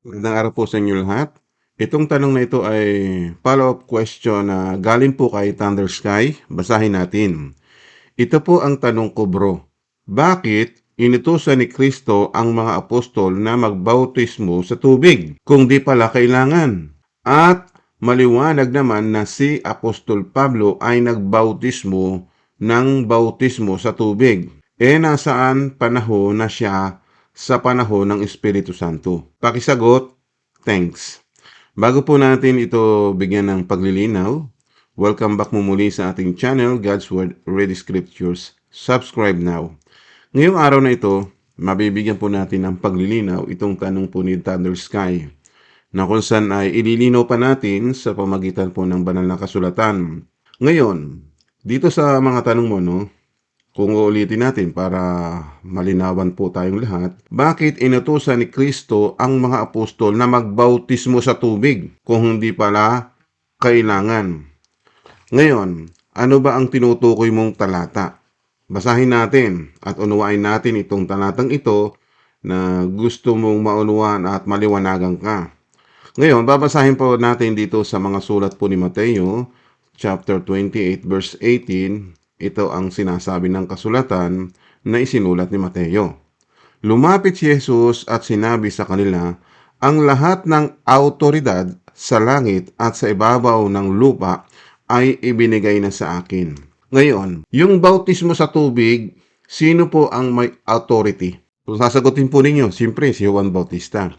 Magandang araw po sa inyo lahat. Itong tanong na ito ay follow-up question na galing po kay Thunder Sky. Basahin natin. Ito po ang tanong ko bro. Bakit inutusan ni Kristo ang mga apostol na magbautismo sa tubig kung di pala kailangan? At maliwanag naman na si Apostol Pablo ay nagbautismo ng bautismo sa tubig. E nasaan panahon na siya sa panahon ng Espiritu Santo? Pakisagot, thanks. Bago po natin ito bigyan ng paglilinaw, welcome back mo muli sa ating channel, God's Word Ready Scriptures. Subscribe now. Ngayong araw na ito, mabibigyan po natin ng paglilinaw itong tanong po ni Thunder Sky na kung saan ay ililinaw pa natin sa pamagitan po ng banal na kasulatan. Ngayon, dito sa mga tanong mo, no, kung uulitin natin para malinawan po tayong lahat, bakit inutusan ni Kristo ang mga apostol na magbautismo sa tubig kung hindi pala kailangan? Ngayon, ano ba ang tinutukoy mong talata? Basahin natin at unawain natin itong talatang ito na gusto mong maunawaan at maliwanagan ka. Ngayon, babasahin po natin dito sa mga sulat po ni Mateo, chapter 28, verse 18, ito ang sinasabi ng kasulatan na isinulat ni Mateo. Lumapit si Jesus at sinabi sa kanila, ang lahat ng autoridad sa langit at sa ibabaw ng lupa ay ibinigay na sa akin. Ngayon, yung bautismo sa tubig, sino po ang may authority? So, sasagutin po ninyo, siyempre si Juan Bautista.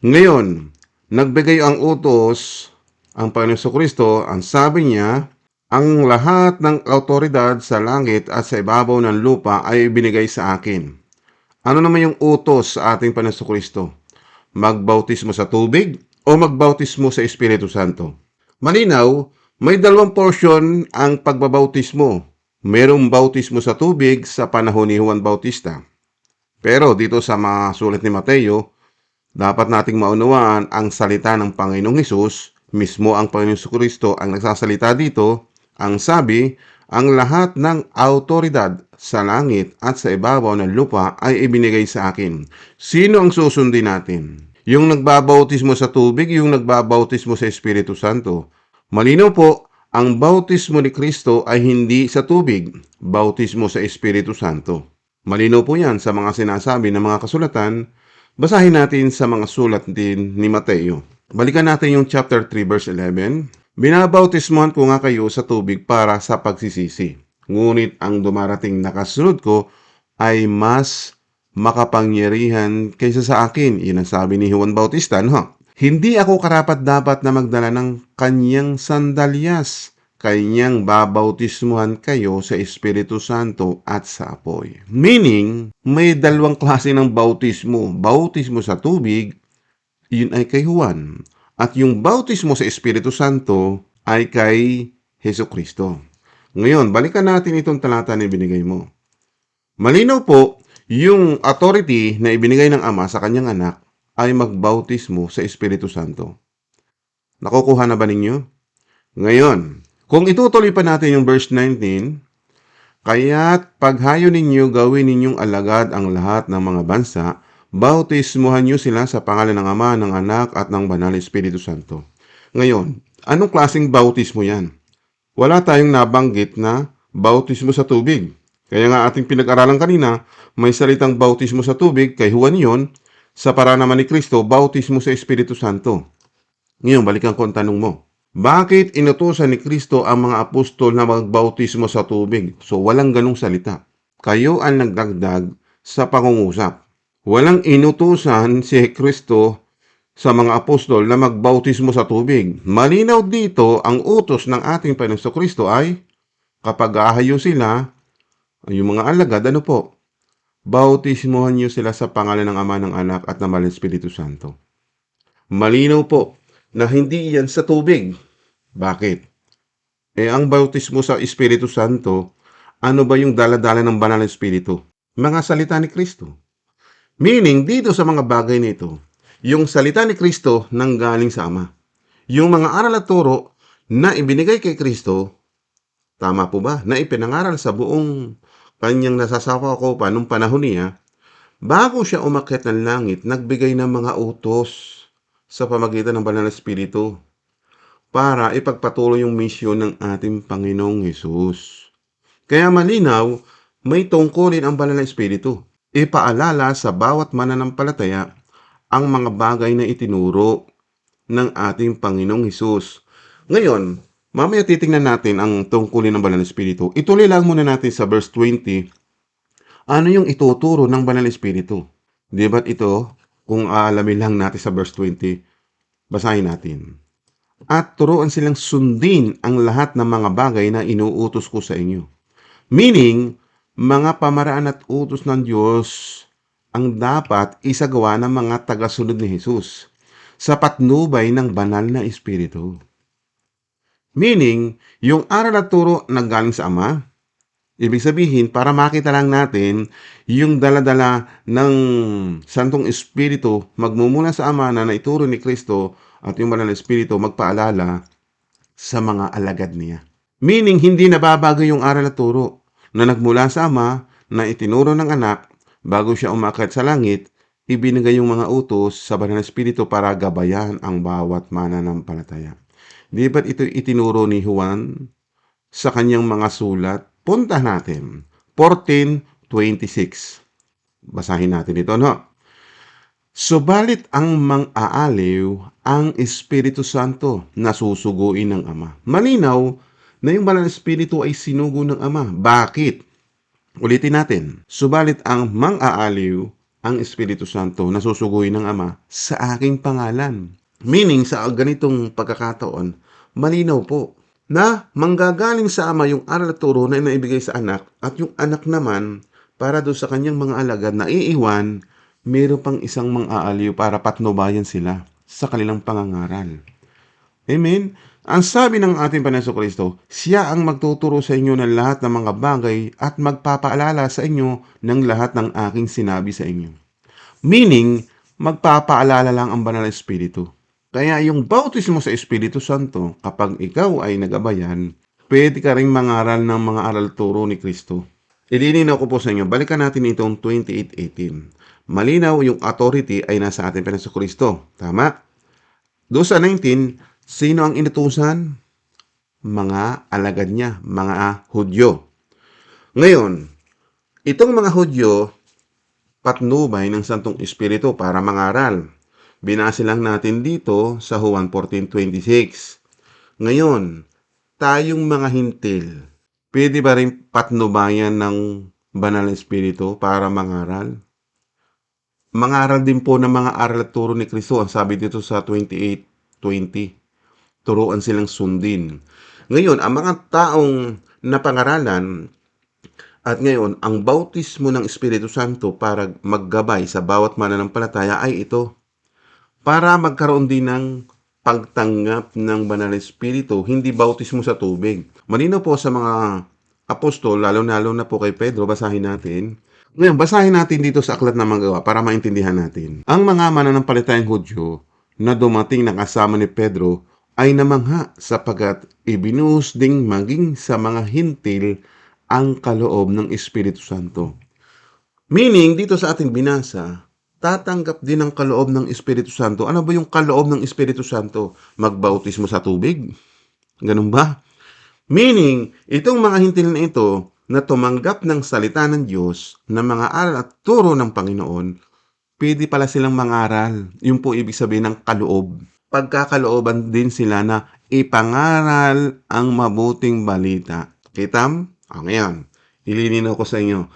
Ngayon, nagbigay ang utos ang Panginoon Kristo, ang sabi niya, ang lahat ng autoridad sa langit at sa ibabaw ng lupa ay binigay sa akin. Ano naman yung utos sa ating Panginoon Kristo? Magbautismo sa tubig o magbautismo sa Espiritu Santo? Malinaw, may dalawang portion ang pagbabautismo. Merong bautismo sa tubig sa panahon ni Juan Bautista. Pero dito sa mga sulat ni Mateo, dapat nating maunawaan ang salita ng Panginoong Hesus, mismo ang Panginoong Kristo ang nagsasalita dito, ang sabi, ang lahat ng autoridad sa langit at sa ibabaw ng lupa ay ibinigay sa akin. Sino ang susundin natin? Yung nagbabautismo sa tubig, yung nagbabautismo sa Espiritu Santo. Malinaw po, ang bautismo ni Kristo ay hindi sa tubig, bautismo sa Espiritu Santo. Malinaw po yan sa mga sinasabi ng mga kasulatan. Basahin natin sa mga sulat din ni Mateo. Balikan natin yung chapter 3 verse 11. Binabautismohan ko nga kayo sa tubig para sa pagsisisi. Ngunit ang dumarating na kasunod ko ay mas makapangyarihan kaysa sa akin. Yun ang sabi ni Juan Bautista, no? Hindi ako karapat dapat na magdala ng kanyang sandalyas. Kanyang babautismuhan kayo sa Espiritu Santo at sa apoy. Meaning, may dalawang klase ng bautismo. Bautismo sa tubig, yun ay kay Juan. At yung bautismo sa Espiritu Santo ay kay Heso Kristo. Ngayon, balikan natin itong talata na ibinigay mo. Malinaw po, yung authority na ibinigay ng Ama sa kanyang anak ay magbautismo sa Espiritu Santo. Nakukuha na ba ninyo? Ngayon, kung itutuloy pa natin yung verse 19, Kaya't paghayo ninyo gawin ninyong alagad ang lahat ng mga bansa, bautismuhan niyo sila sa pangalan ng Ama, ng Anak at ng Banal na Espiritu Santo. Ngayon, anong klaseng bautismo yan? Wala tayong nabanggit na bautismo sa tubig. Kaya nga ating pinag-aralan kanina, may salitang bautismo sa tubig, kay Juan yon, sa para naman ni Kristo, bautismo sa Espiritu Santo. Ngayon, balikan ko ang tanong mo. Bakit inutusan ni Kristo ang mga apostol na magbautismo sa tubig? So, walang ganong salita. Kayo ang nagdagdag sa pangungusap. Walang inutusan si Kristo sa mga apostol na magbautismo sa tubig. Malinaw dito, ang utos ng ating Panginoon Kristo ay kapag ahayo sila, yung mga alagad, ano po? Bautismohan niyo sila sa pangalan ng Ama, ng Anak at ng Mahal na Espiritu Santo. Malinaw po na hindi yan sa tubig. Bakit? Eh, ang bautismo sa Espiritu Santo, ano ba yung daladala ng banal na Espiritu? Mga salita ni Kristo. Meaning, dito sa mga bagay nito, yung salita ni Kristo nanggaling sa Ama. Yung mga aral at turo na ibinigay kay Kristo, tama po ba, na ipinangaral sa buong kanyang nasasawa ko pa nung panahon niya, bago siya umakyat ng langit, nagbigay ng mga utos sa pamagitan ng banal na espiritu para ipagpatuloy yung misyon ng ating Panginoong Hesus. Kaya malinaw, may tungkulin ang banal na espiritu. Ipaalala sa bawat mananampalataya ang mga bagay na itinuro ng ating Panginoong Hesus. Ngayon, mamaya titingnan natin ang tungkulin ng banal na espiritu. Ituloy lang muna natin sa verse 20 ano yung ituturo ng banal na espiritu? Di ba't ito, kung aalamin lang natin sa verse 20, basahin natin. At turuan silang sundin ang lahat ng mga bagay na inuutos ko sa inyo. Meaning, mga pamaraan at utos ng Diyos ang dapat isagawa ng mga tagasunod ni Jesus sa patnubay ng banal na espiritu. Meaning, yung aral at turo na galing sa Ama, Ibig sabihin, para makita lang natin yung daladala ng Santong Espiritu magmumula sa Ama na naituro ni Kristo at yung Banal na Espiritu magpaalala sa mga alagad niya. Meaning, hindi nababago yung aral at turo na nagmula sa Ama na itinuro ng anak bago siya umakyat sa langit, ibinigay yung mga utos sa Banal na Espiritu para gabayan ang bawat mananampalataya. Di ba't ito itinuro ni Juan sa kanyang mga sulat? Punta natin. 14.26. Basahin natin ito, no? Subalit ang mang-aaliw ang Espiritu Santo na susuguin ng Ama. Malinaw na yung banal na Espiritu ay sinugo ng Ama. Bakit? Ulitin natin. Subalit ang mang-aaliw ang Espiritu Santo na susuguin ng Ama sa aking pangalan. Meaning, sa ganitong pagkakataon, malinaw po na manggagaling sa ama yung aral at turo na inaibigay sa anak at yung anak naman para doon sa kanyang mga alagad na iiwan, meron pang isang mang-aaliw para patnubayan sila sa kanilang pangangaral. Amen? Ang sabi ng ating Panginoon Kristo, siya ang magtuturo sa inyo ng lahat ng mga bagay at magpapaalala sa inyo ng lahat ng aking sinabi sa inyo. Meaning, magpapaalala lang ang banal na espiritu. Kaya yung bautismo sa Espiritu Santo, kapag ikaw ay nagabayan, pwede ka rin mangaral ng mga aral turo ni Kristo. Ililinaw ko po sa inyo, balikan natin itong 28.18. Malinaw yung authority ay nasa ating Panginoon Kristo. Tama? Doon sa 19, sino ang inutusan? Mga alagad niya, mga Hudyo. Ngayon, itong mga Hudyo, patnubay ng Santong Espiritu para mangaral. Binase lang natin dito sa Juan 14.26. Ngayon, tayong mga hintil, pwede ba rin patnubayan ng banal na espiritu para mangaral? Mangaral din po ng mga aral at turo ni Kristo. Ang sabi dito sa 28.20. Turuan silang sundin. Ngayon, ang mga taong napangaralan at ngayon, ang bautismo ng Espiritu Santo para maggabay sa bawat mananampalataya ay ito para magkaroon din ng pagtanggap ng banal na espiritu, hindi bautismo sa tubig. Malino po sa mga apostol, lalo-lalo na po kay Pedro, basahin natin. Ngayon, basahin natin dito sa Aklat ng Magawa para maintindihan natin. Ang mga mananampalatayang Hudyo na dumating na kasama ni Pedro ay namangha sapagat ibinuhos ding maging sa mga hintil ang kaloob ng Espiritu Santo. Meaning, dito sa ating binasa, tatanggap din ng kaloob ng Espiritu Santo. Ano ba yung kaloob ng Espiritu Santo? Magbautismo sa tubig? Ganun ba? Meaning, itong mga hintil na ito na tumanggap ng salita ng Diyos na mga aral at turo ng Panginoon, pwede pala silang mangaral. Yung po ibig sabihin ng kaloob. Pagkakalooban din sila na ipangaral ang mabuting balita. Kitam? O ngayon, ililinaw ko sa inyo.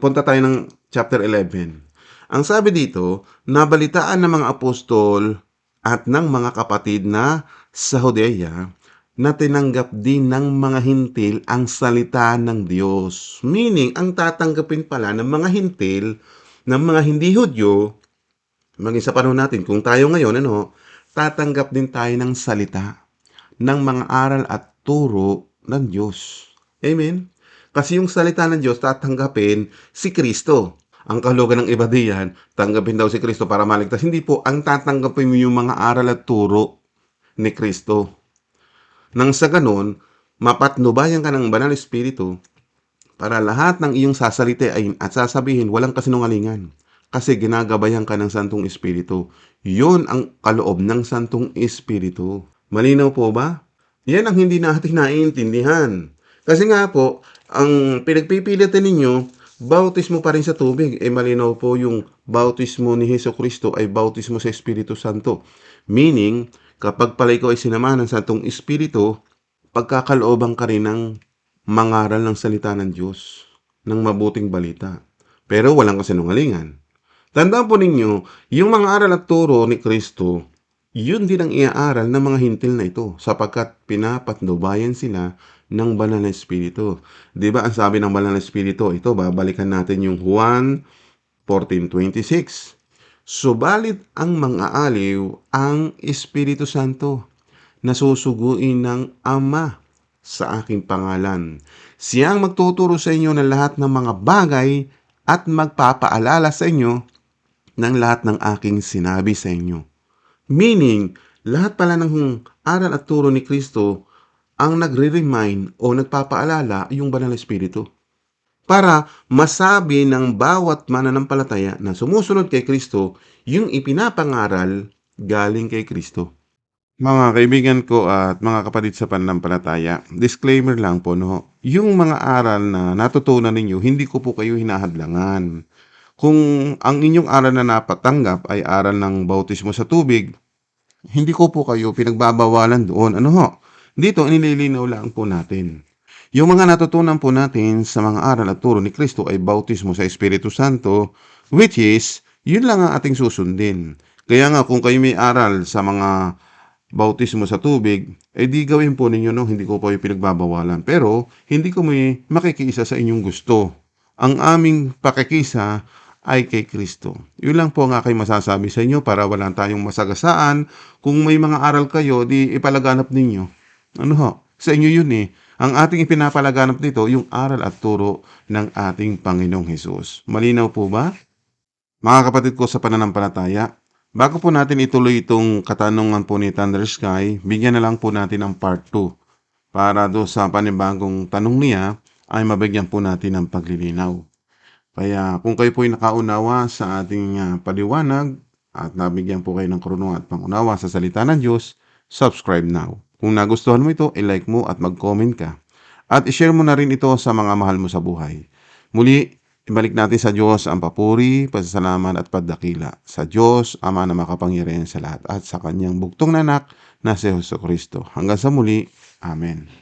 Punta tayo ng chapter 11. Ang sabi dito, nabalitaan ng mga apostol at ng mga kapatid na sa Hodea na tinanggap din ng mga hintil ang salita ng Diyos. Meaning, ang tatanggapin pala ng mga hintil, ng mga hindi Hudyo, maging sa panahon natin, kung tayo ngayon, ano, tatanggap din tayo ng salita, ng mga aral at turo ng Diyos. Amen? Kasi yung salita ng Diyos, tatanggapin si Kristo ang kahulugan ng iba diyan, tanggapin daw si Kristo para maligtas. Hindi po, ang tatanggapin mo yung mga aral at turo ni Kristo. Nang sa ganun, mapatnubayan ka ng banal espiritu para lahat ng iyong sasalite ay at sasabihin walang kasinungalingan. Kasi ginagabayan ka ng Santong Espiritu. Yun ang kaloob ng Santong Espiritu. Malinaw po ba? Yan ang hindi natin naiintindihan. Kasi nga po, ang pinagpipilitan ninyo, bautismo pa rin sa tubig. Eh malinaw po yung bautismo ni Heso Kristo ay bautismo sa Espiritu Santo. Meaning, kapag pala ikaw ay sinamahan ng Santong Espiritu, pagkakalooban ka rin ng mangaral ng salita ng Diyos, ng mabuting balita. Pero walang kasinungalingan. Tandaan po ninyo, yung mga aral at turo ni Kristo, yun din ang iaaral ng mga hintil na ito sapagkat pinapatnubayan sila ng banal na espiritu. 'Di ba ang sabi ng banal na espiritu, ito babalikan natin yung Juan 14:26. Subalit ang mga aliw ang Espiritu Santo na susuguin ng Ama sa aking pangalan. Siyang magtuturo sa inyo ng lahat ng mga bagay at magpapaalala sa inyo ng lahat ng aking sinabi sa inyo. Meaning, lahat pala ng aral at turo ni Kristo ang nagre-remind o nagpapaalala yung banal na espiritu. Para masabi ng bawat mananampalataya na sumusunod kay Kristo yung ipinapangaral galing kay Kristo. Mga kaibigan ko at mga kapatid sa pananampalataya, disclaimer lang po no, yung mga aral na natutunan ninyo, hindi ko po kayo hinahadlangan. Kung ang inyong aral na napatanggap ay aral ng bautismo sa tubig, hindi ko po kayo pinagbabawalan doon. Ano ho? Dito, inililinaw lang po natin. Yung mga natutunan po natin sa mga aral at turo ni Kristo ay bautismo sa Espiritu Santo, which is, yun lang ang ating susundin. Kaya nga, kung kayo may aral sa mga bautismo sa tubig, eh di gawin po ninyo, no? Hindi ko po yung pinagbabawalan. Pero, hindi ko may makikisa sa inyong gusto. Ang aming pakikisa ay kay Kristo. Yun lang po ang aking masasabi sa inyo para wala tayong masagasaan. Kung may mga aral kayo, di ipalaganap ninyo. Ano ho? Sa inyo yun eh. Ang ating ipinapalaganap dito, yung aral at turo ng ating Panginoong Hesus. Malinaw po ba? Mga kapatid ko sa pananampalataya, bago po natin ituloy itong katanungan po ni Thunder Sky, bigyan na lang po natin ng part 2 para do sa panibagong tanong niya ay mabigyan po natin ng paglilinaw. Kaya kung kayo po ay nakaunawa sa ating uh, paliwanag at nabigyan po kayo ng karunungan at pangunawa sa salita ng Diyos, subscribe now. Kung nagustuhan mo ito, i-like mo at mag-comment ka. At i-share mo na rin ito sa mga mahal mo sa buhay. Muli, ibalik natin sa Diyos ang papuri, pasasalamat at pagdakila. Sa Diyos, Ama na makapangyarihan sa lahat at sa kanyang bugtong nanak na si Jesu Kristo. Hanggang sa muli, Amen.